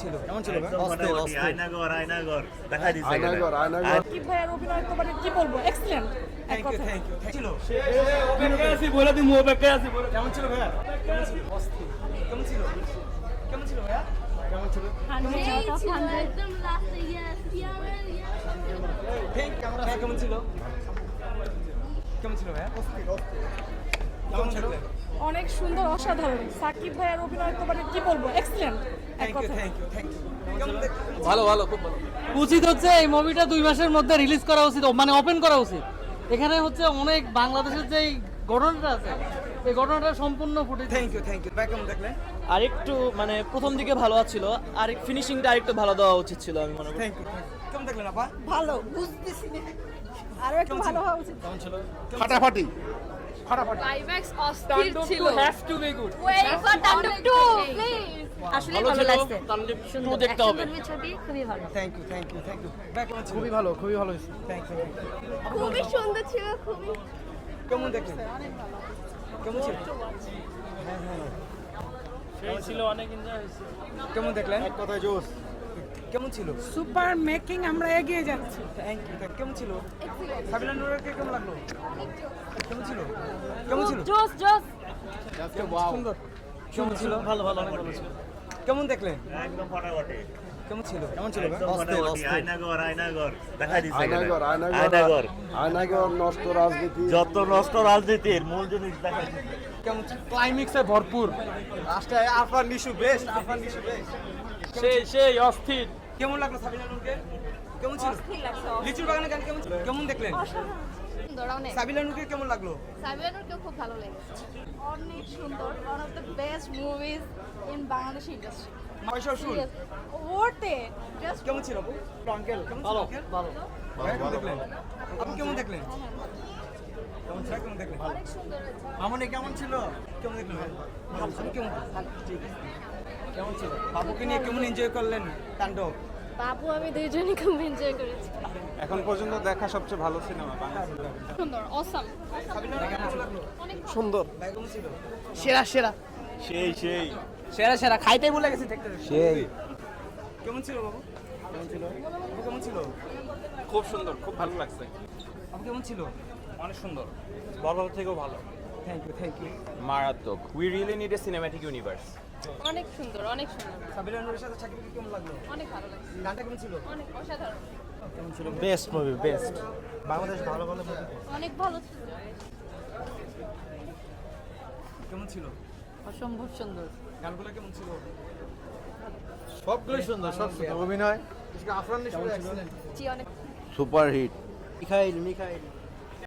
ছিল কেমন ছিল ভাই? একদম আয়নাগর আয়নাগর দেখা দিছে আয়নাগর আয়নাগর। সাকিব ভাইয়ের অভিনয় তো মানে কি বলব? এক্সিলেন্ট এক Thank you, কথা thank you, thank you. ছিল। কেমন ছিল ভাইয়া? কেমন ছিল অস্থির। কেমন ছিল? কেমন ছিল ভাইয়া? কেমন ছিল? একদম লাস্টে ইয়েস থ্যাংক ভাইয়া কেমন ছিল? কেমন ছিল ভাইয়া? কেমন ছিল? অনেক সুন্দর অসাধারণ। সাকিব ভাইয়ের অভিনয় তো মানে কি বলব? এক্সিলেন্ট ভালো ভালো খুব ভালো। উচিত হচ্ছে এই মুভিটা দুই মাসের মধ্যে রিলিজ করা উচিত মানে ওপেন করা উচিত। এখানে হচ্ছে অনেক বাংলাদেশের যে ঘটনাটা আছে এই ঘটনাটা সম্পূর্ণ ফুটেছে থ্যাংক ইউ থ্যাংক ইউ কেমন দেখলেন? আরেকটু মানে প্রথম দিকে ভালো ছিল আর ফিনিশিংটা আরেকটু ভালো দেওয়া উচিত ছিল আমি মনে করি। থ্যাংক ইউ কেমন দেখলেন আপা? ভালো বুঝতেছি না। আরও একটু ভালো হওয়া উচিত। কেমন ছিল? ফাটাফাটি। ক্লাইম্যাক্স অস্থির ছিল। Have to be good wait for Tandav 2 please আসলে ভালো লাগছে। দেখতে হবে। ছবি খুবই ভালো। Thank you thank you thank you খুবই ভালো খুবই ভালো হয়েছে। থ্যাংক ইউ খুবই সুন্দর ছিল খুবই। কেমন দেখলেন? কেমন ছিল? সেই ছিল অনেক এনজয় হয়েছে। কেমন দেখলেন? এক কথায় জোস কেমন ছিল? সুপার মেকিং আমরা এগিয়ে যাচ্ছি। থ্যাংক ইউ কেমন ছিল? সাবিনা নুরকে কেমন লাগল? কেমন ছিল? কেমন ছিল? জোস জোস সুন্দর। কেমন ছিল? ভালো ভালো অনেক ভালো ছিল। কেমন দেখলেন একদম ফটাফটি। কেমন ছিল? কেমন ছিল? ভাই? একদম মোটামুটি আয়নাগর আয়নাগর। দেখা দিছে আয়নাগর আয়নাগর আয়নাগর। আয়নাগর নষ্ট রাজনীতি। যত নষ্ট রাজনীতির মূল জিনিস দেখা দিছে। কেমন ছিল? ক্লাইম্যাক্সে ভরপুর। লাস্টে আরফান নিশু বেস্ট আরফান নিশু বেস্ট সেই সেই অস্থির। কেমন লাগল সাবিনা নুরকে কেমন ছিল? লিচুর বাগানে গান কেমন কেমন দেখলেন? অনেক কেমন লাগল? সাবিয়ানুরকেও খুব ভালো লেগেছে। অনেক সুন্দর one of the best movies in Bangladesh industry পয়সা শুন ওরতে জাস্ট কেমন ছিল আঙ্কেল কেমন ছিল আঙ্কেল ভালো। ভাই দেখলেন? আপনি কেমন দেখলেন? কেমন ছিল? কেমন দেখলেন? অনেক সুন্দর মামনি কেমন ছিল? কেমন দেখলেন? ভালো কেমন? ঠিক আছে। কেমন ছিল? বাবুকে নিয়ে কেমন এনজয় করলেন? তাণ্ডব? বাবু আমি দুইজনই খুব এনজয় করেছি। এখন পর্যন্ত দেখা সবচেয়ে ভালো সিনেমা বাংলা সুন্দর অসাম সেরা সেরা। সেই সেই। সেরা সেরা। খাইতে ভুলে গেছি দেখতে। সেই। কেমন ছিল বাবু? কেমন ছিল? কেমন ছিল? খুব সুন্দর খুব ভালো লাগছে। কেমন ছিল? অনেক সুন্দর। বড় থেকেও ভালো। থ্যাংক ইউ থ্যাংক ইউ মারাত্মক। We really need a cinematic universe অনেক সুন্দর অনেক সুন্দর। সাবিনা নুরের সাথে সাকিবকে কেমন লাগল? অনেক ভালো লাগছে। গানটা কেমন ছিল? অনেক অসাধারণ। কেমন ছিল? বেস্ট মুভি বেস্ট বাংলাদেশ ভালো ভালো মুভি অনেক ভালো ছিল। কেমন ছিল? অসম্ভব সুন্দর। গানগুলো কেমন ছিল? সবগুলোই সুন্দর সব সুন্দর। অভিনয়। অনেক সুপার হিট মিখাইল মিখাইল।